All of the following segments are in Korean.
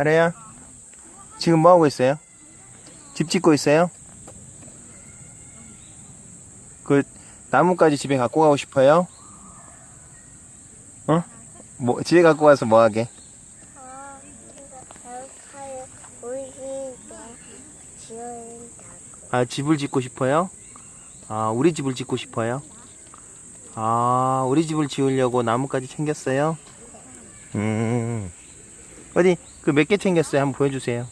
하래야 지금 뭐 하고 있어요? 집 짓고 있어요? 그 나뭇가지 집에 갖고 가고 싶어요? 어? 뭐 집에 갖고 가서 뭐 하게? 아 집을 짓고 싶어요? 아 우리 집을 짓고 싶어요? 아 우리 집을 지으려고 나뭇가지 챙겼어요? 음 어디 그 몇 개 챙겼어요? 한번 보여주세요.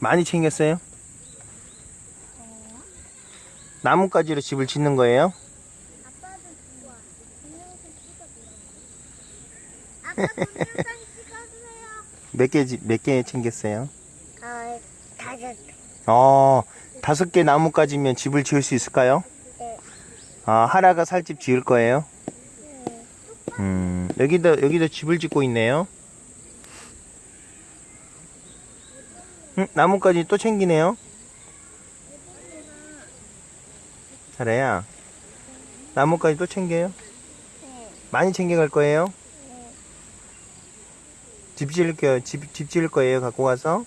많이 챙겼어요? 나뭇가지로 집을 짓는 거예요? 몇 개, 몇 개 챙겼어요? 아, 다섯. 어, 다섯 개 나뭇가지면 집을 지을 수 있을까요? 네. 아, 하라가 살집 지을 거예요? 네. 음, 여기도, 여기도 집을 짓고 있네요. 음, 나뭇가지 또 챙기네요. 잘해야. 나뭇가지 또 챙겨요? 네. 많이 챙겨갈 거예요? 네. 집 지을 거예요. 집, 집 지을 거예요. 갖고 가서.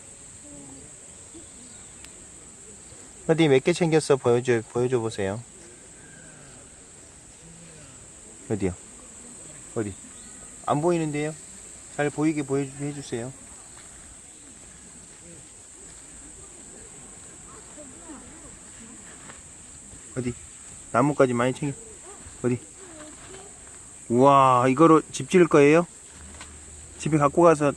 어디 몇 개 챙겼어? 보여줘, 보여줘 보세요. 어디요? 어디? 안 보이는데요? 잘 보이게 보여주게 해주세요. 어디? 나뭇가지 많이 챙겨. 어디? 우와, 이거로 집 지을 거예요? 집에 갖고 가서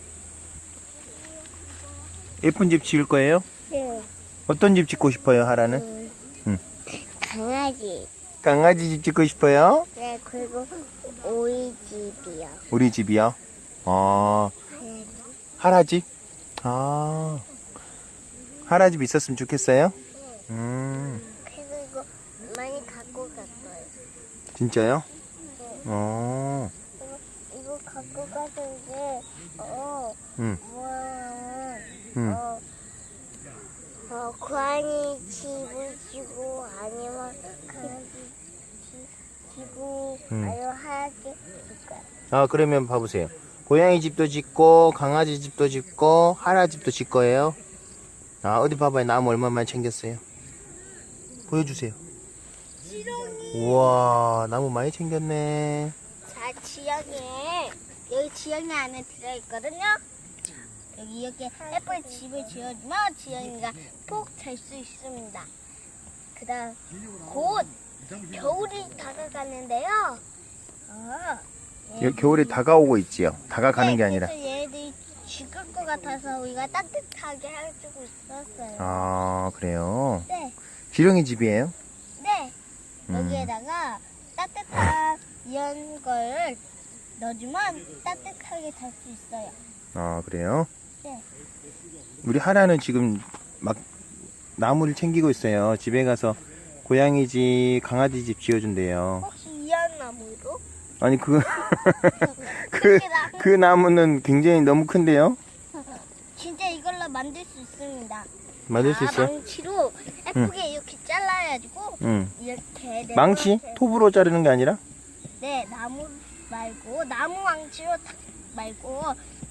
예쁜 집 지을 거예요? 네. 어떤 집 짓고 싶어요, 하라는? 음. 응. 강아지. 강아지 집 짓고 싶어요? 네, 그리고 오이 집이요. 우리 집이요? 아, 네. 하라 집? 아, 하라 집 있었으면 좋겠어요? 음, 그리고 많이 갖고 갔어요. 진짜요? 네. 어, 이거, 이거 갖고 가서 이제 어 응. 뭐야 응. 어, 어 고양이 집을 주고 아니면 강아지 집 주고 응. 아니면 하얗게 줄 거야. 아, 그러면 봐보세요. 고양이 집도 짓고, 강아지 집도 짓고, 하라 집도 짓 거예요? 아, 어디 봐봐요. 나무 얼마나 챙겼어요? 보여주세요. 우와, 나무 많이 챙겼네. 자 지영이 여기 지영이 안에 들어 있거든요. 여기 이렇게 예쁜 집을 지어주면 지영이가 푹 잘 수 있습니다. 그다음 곧 겨울이 다가가는데요. 어, 여- 겨울이 다가오고 있지요. 다가가는 게 네, 아니라. 그래서 얘들이 죽을 것 같아서 우리가 따뜻하게 해주고 있었어요. 아, 그래요? 네, 지렁이 집이에요? 네. 음. 여기에다가 따뜻한 이런 걸 넣어주면 따뜻하게 잘 수 있어요. 아, 그래요? 네. 우리 하라는 지금 막 나무를 챙기고 있어요. 집에 가서 고양이 집, 강아지 집 지어준대요. 혹시 이안나무로? 아니, 그, 그, 그 나무는 굉장히 너무 큰데요? 진짜 이걸로 만들 수 있습니다. 맞을 수 아, 있어요? 망치로 예쁘게 이렇게 잘라가지고 응. 이렇게 네 망치? 번째- 톱으로 자르는 게 아니라? 네, 나무 말고 나무 망치로 탁 말고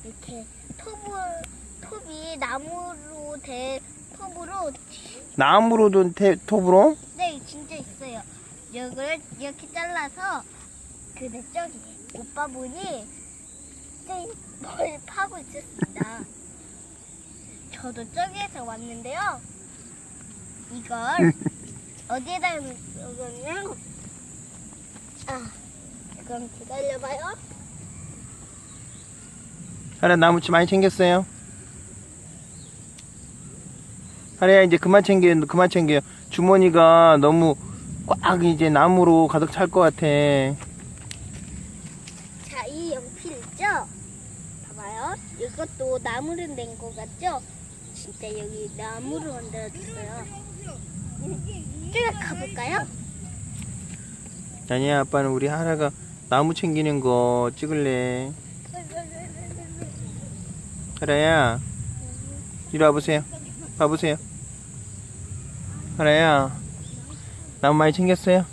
이렇게 톱을 톱이 나무로 된 톱으로 나무로도 태, 톱으로? 이걸 이렇게 잘라서 근데 저기 오빠 분이 뭘 파고 있었습니다. 저도 저기에서 왔는데요. 이걸 어디에다 놓으면 아, 그럼 기다려봐요. 하라 나무치 많이 챙겼어요? 하라야 이제 그만 챙겨, 그만 챙겨. 주머니가 너무 꽉 이제 나무로 가득 찰 것 같아. 자, 이 연필 있죠? 봐봐요. 이것도 나무로 낸거 같죠? 진짜 여기 나무로 만들어졌어요. 제가 가볼까요? 아니야, 아빠는 우리 하라가 나무 챙기는 거 찍을래. 하라야, 이리 와보세요. 와보세요. 하라야, 나무 많이 챙겼어요?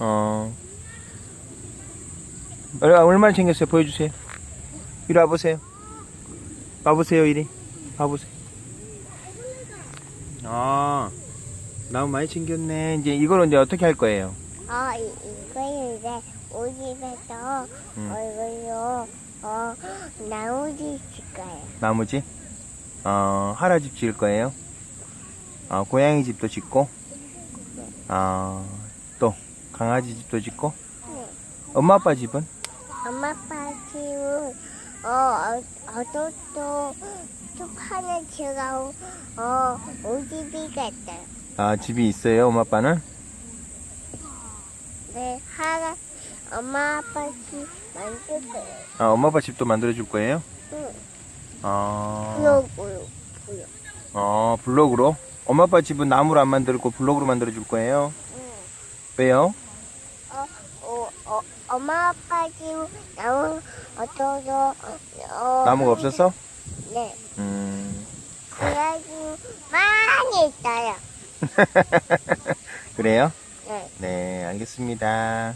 어. 얼- 얼마나 챙겼어요? 보여주세요. 이리 와보세요. 와보세요, 이리. 와보세요. 아, 나무 많이 챙겼네. 이제 이거는 이제 어떻게 할 거예요? 어, 이, 이거 이제 우리 집에서 음. 얼굴로 어, 나오지 있을 거예요. 나무집? 어, 하라집 지을 거예요? 어, 고양이 집도 짓고, 어, 또, 강아지 집도 짓고, 네. 엄마 아빠 집은? 엄마 아빠 집은 어, 어, 어도도 쭉 하나 지어가고 어, 오집이가 있어요. 아, 집이 있어요, 엄마 아빠는? 네, 하나 엄마 아빠 집 만들 거예요. 아, 엄마 아빠 집도 만들어 줄 거예요? 응. 어, 블록으로 보여. 어, 블록으로? 엄마 아빠 집은 나무로 안 만들고 블록으로 만들어 줄 거예요? 응. 왜요? 어, 어, 어, 엄마 아빠 집 나무 어떠서 어, 나무가 없어서? 네, 음, 그래가지고 많이 있어요. 그래요? 네. 네, 알겠습니다.